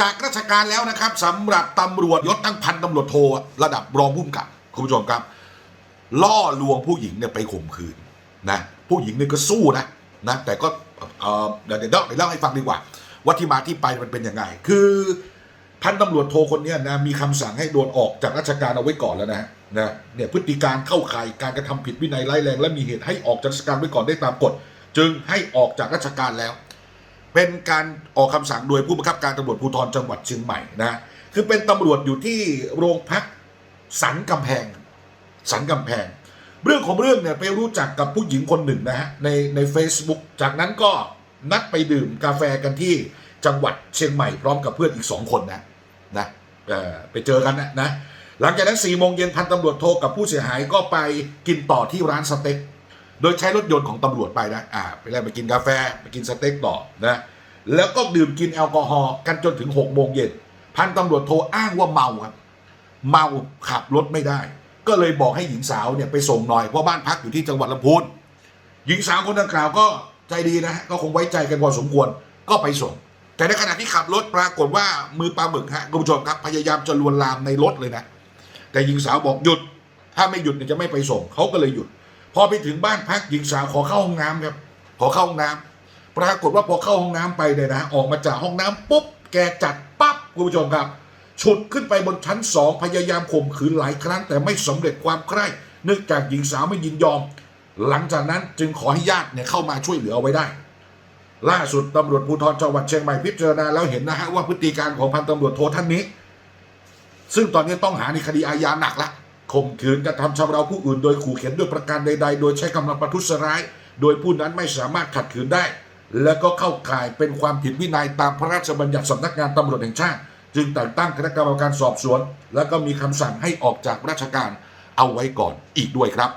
จากราชการแล้วนะครับสำหรับตำรวจยศตั้งพันตำรวจโทระดับรองผู้กำกับคุณผู้ชมครับ ล่อลวงผู้หญิงเนี่ยไปข่มขืนนะผู้หญิงเนี่ยก็สู้นะนะแต่ก็เดี๋ยวเดี๋ยวเดี๋ยวเล่าให้ฟังดีกว่า ว่าที่มาที่ไปมันเป็นยังไง คือพันตำรวจโทคนนี้นะมีคำสั่งให้โดนออกจากราชการเอาไว้ก่อนแล้วนะนะเนี่ยพฤติการเข้าข่ายการกระทำผิดวินัยร้ายแรง และมีเหตุให้ออกจากราชการไว้ก่อนได้ตามกฎ จึงให้ออกจากราชการแล้ว เป็นการออกคำสั่งโดยผู้บังคับการตำรวจภูธรจังหวัดเชียงใหม่นะคือเป็นตำรวจอยู่ที่โรงพักสันกำแพง สันกำแพง เรื่องของเรื่องเนี่ยไปรู้จักกับผู้หญิงคนหนึ่งนะฮะในใน Facebook จากนั้นก็นัดไปดื่มกาแฟกันที่จังหวัดเชียงใหม่พร้อมกับเพื่อนอีกสองคนนะนะไปเจอกันนะนะหลังจากนั้น4ี่โมงเย็นพันตำรวจโทรกับผู้เสียหายก็ไปกินต่อที่ร้านสเต็ก โดยใช้รถยนต์ของตำรวจไปนะอ่าไปแลกไปกินกาแฟไปกินสเต็กต่อนะแล้วก็ดื่มกินแอลกอฮอล์กันจนถึง6โมงเย็นพันตำรวจโทรอ้างว่าเมาครับเมาขับรถไม่ได้ ก็เลยบอกให้หญิงสาวเนี่ยไปส่งหน่อยเพราะบ้านพักอยู่ที่จังหวัดลำพูนหญิงสาวคนดังกล่าวก็ใจดีนะฮะก็คงไว้ใจกันพอสมควรก็ไปส่ง แต่ในขณะที่ขับรถปรากฏว่ามือปลาหมึกฮะคุณผู้ชมครับ พยายามจะลวนลามในรถเลยนะ แต่หญิงสาวบอกหยุด ถ้าไม่หยุดเนี่ยจะไม่ไปส่งเขาก็เลยหยุด พอไปถึงบ้านพักหญิงสาวขอเข้าห้องน้ำครับ ขอเข้าห้องน้ำปรากฏว่าพอเข้าห้องน้ำไปเนี่ยนะออกมาจากห้องน้ำปุ๊บแกจัดปั๊บคุณผู้ชมครับฉุดขึ้นไปบนชั้นสองพยายามข่มขืนหลายครั้งแต่ไม่สำเร็จความใคร่เนื่องจากหญิงสาวไม่ยินยอม หลังจากนั้นจึงขอให้ญาติเนี่ยเข้ามาช่วยเหลือเอาไว้ได้ ล่าสุดตำรวจภูธรจังหวัดเชียงใหม่พิจารณาแล้วเห็นนะฮะว่าพฤติการของพันตำรวจโทท่านนี้ ซึ่งตอนนี้ต้องหาในคดีอาญาหนักละ ข่มขืนกระทำชำเราผู้อื่นโดยขู่เข็นด้วยประการใด ๆ โดยใช้กำลังประทุษร้าย โดยผู้นั้นไม่สามารถขัดขืนได้ และก็เข้าข่ายเป็นความผิดวินัยตามพระราชบัญญัติสำนักงานตำรวจแห่งชาติ จึงแต่งตั้งคณะกรรมการสอบสวน และก็มีคำสั่งให้ออกจากราชการเอาไว้ก่อนอีกด้วยครับ